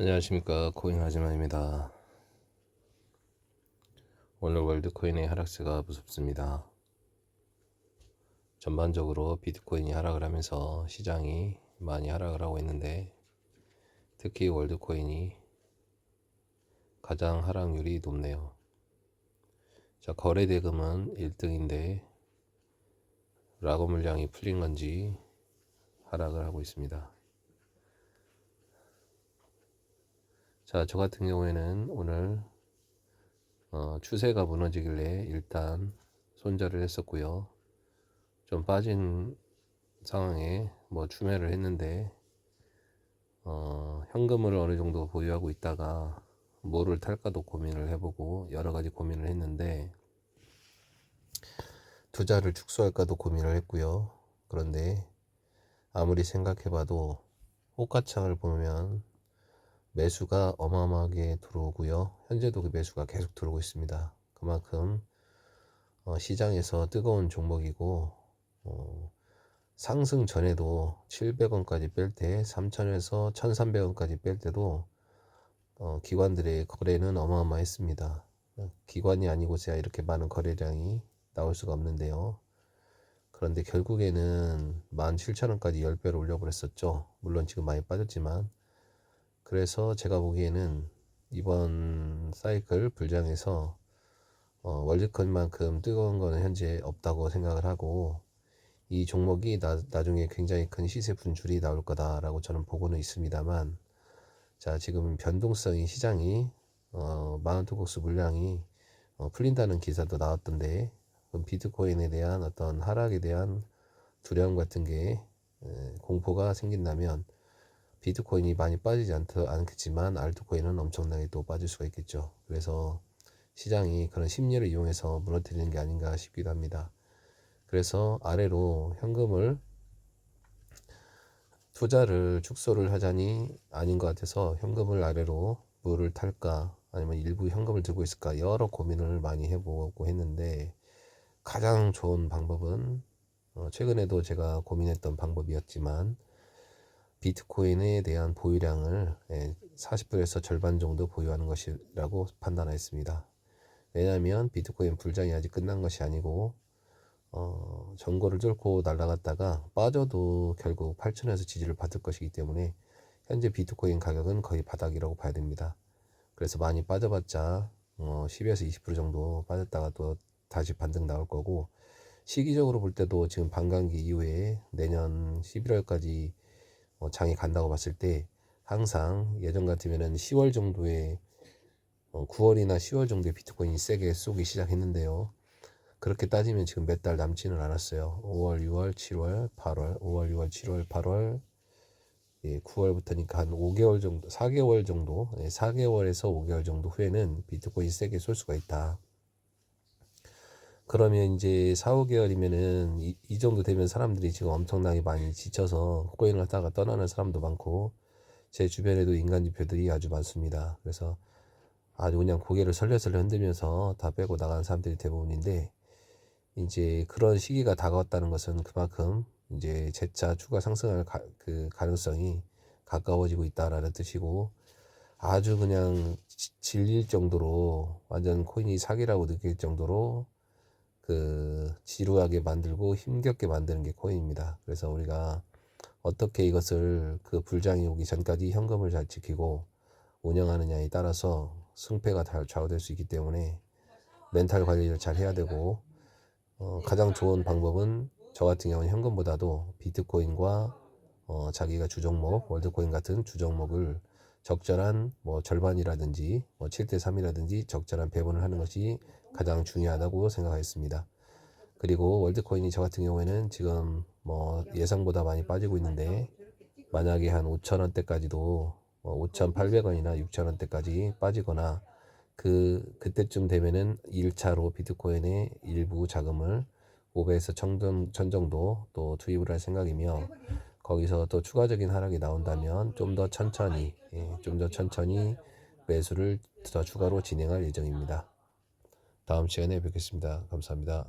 안녕하십니까 코인 하지만입니다. 오늘 월드코인의 하락세가 무섭습니다. 전반적으로 비트코인이 하락을 하면서 시장이 많이 하락을 하고 있는데 특히 월드코인이 가장 하락률이 높네요. 자 거래 대금은 1등인데 라고 물량이 풀린 건지 하락을 하고 있습니다. 자, 저 같은 경우에는 오늘 어, 추세가 무너지길래 일단 손절을 했었고요. 좀 빠진 상황에 뭐 추매를 했는데 어, 현금을 어느 정도 보유하고 있다가 뭐를 탈까도 고민을 해보고 여러 가지 고민을 했는데 투자를 축소할까도 고민을 했고요. 그런데 아무리 생각해봐도 호가창을 보면 매수가 어마어마하게 들어오고요. 현재도 그 매수가 계속 들어오고 있습니다. 그만큼 어, 시장에서 뜨거운 종목이고 어, 상승 전에도 700원까지 뺄 때 3,000에서 1,300원까지 뺄 때도 어, 기관들의 거래는 어마어마했습니다. 기관이 아니고서야 이렇게 많은 거래량이 나올 수가 없는데요. 그런데 결국에는 17,000원까지 10배로 올려버렸었죠. 물론 지금 많이 빠졌지만 그래서 제가 보기에는 이번 사이클 불장에서 어, 월드컵만큼 뜨거운 거는 현재 없다고 생각을 하고 이 종목이 나, 나중에 굉장히 큰 시세 분출이 나올 거다라고 저는 보고는 있습니다만 자 지금 변동성이 시장이 어, 마운트국수 물량이 어, 풀린다는 기사도 나왔던데 비트코인에 대한 어떤 하락에 대한 두려움 같은 게 에, 공포가 생긴다면 비트코인이 많이 빠지지 않, 않겠지만 알트코인은 엄청나게 또 빠질 수가 있겠죠. 그래서 시장이 그런 심리를 이용해서 무너뜨리는 게 아닌가 싶기도 합니다. 그래서 아래로 현금을 투자를 축소를 하자니 아닌 것 같아서 현금을 아래로 물을 탈까 아니면 일부 현금을 들고 있을까 여러 고민을 많이 해보고 했는데 가장 좋은 방법은 어, 최근에도 제가 고민했던 방법이었지만 비트코인에 대한 보유량을 40%에서 예, 절반 정도 보유하는 것이라고 판단했습니다. 왜냐하면 비트코인 불장이 아직 끝난 것이 아니고 어, 전고를 뚫고 날아갔다가 빠져도 결국 8천에서 지지를 받을 것이기 때문에 현재 비트코인 가격은 거의 바닥이라고 봐야 됩니다. 그래서 많이 빠져봤자 어, 10에서 20% 정도 빠졌다가 또 다시 반등 나올 거고 시기적으로 볼 때도 지금 반감기 이후에 내년 11월까지 어, 장이 간다고 봤을 때 항상 예전 같으면은 10월 정도에 어, 9월이나 10월 정도에 비트코인이 세게 쏘기 시작했는데요. 그렇게 따지면 지금 몇 달 남지는 않았어요. 5월, 6월, 7월, 8월, 5월, 6월, 7월, 8월, 예, 9월부터니까 한 5개월 정도, 4개월 정도, 예, 4개월에서 5개월 정도 후에는 비트코인 세게 쏠 수가 있다. 그러면 이제 4, 5개월이면은 이, 이 정도 되면 사람들이 지금 엄청나게 많이 지쳐서 코인을 하다가 떠나는 사람도 많고 제 주변에도 인간 지표들이 아주 많습니다. 그래서 아주 그냥 고개를 설레설레 흔들면서 다 빼고 나가는 사람들이 대부분인데 이제 그런 시기가 다가왔다는 것은 그만큼 이제 재차 추가 상승할 가, 그 가능성이 가까워지고 있다라는 뜻이고 아주 그냥 질릴 정도로 완전 코인이 사기라고 느낄 정도로 그 지루하게 만들고 힘겹게 만드는 게 코인입니다. 그래서 우리가 어떻게 이것을 그 불장이 오기 전까지 현금을 잘 지키고 운영하느냐에 따라서 승패가 다 좌우될 수 있기 때문에 멘탈 관리를 잘 해야 되고 어, 가장 좋은 방법은 저 같은 경우는 현금보다도 비트코인과 어, 자기가 주종목 월드코인 같은 주종목을 적절한 뭐 절반이라든지 뭐 7대 3이라든지 적절한 배분을 하는 것이 가장 중요하다고 생각하였습니다. 그리고 월드코인이 저 같은 경우에는 지금 뭐 예상보다 많이 빠지고 있는데 만약에 한 5천원대까지도 뭐 5,800원이나 6천원대까지 빠지거나 그 그때쯤 되면은 1차로 비트코인의 일부 자금을 5배에서 1000 정도 또 투입을 할 생각이며 거기서 또 추가적인 하락이 나온다면 좀 더 천천히 예, 좀더 천천히 매수를 더 추가로 진행할 예정입니다. 다음 시간에 뵙겠습니다. 감사합니다.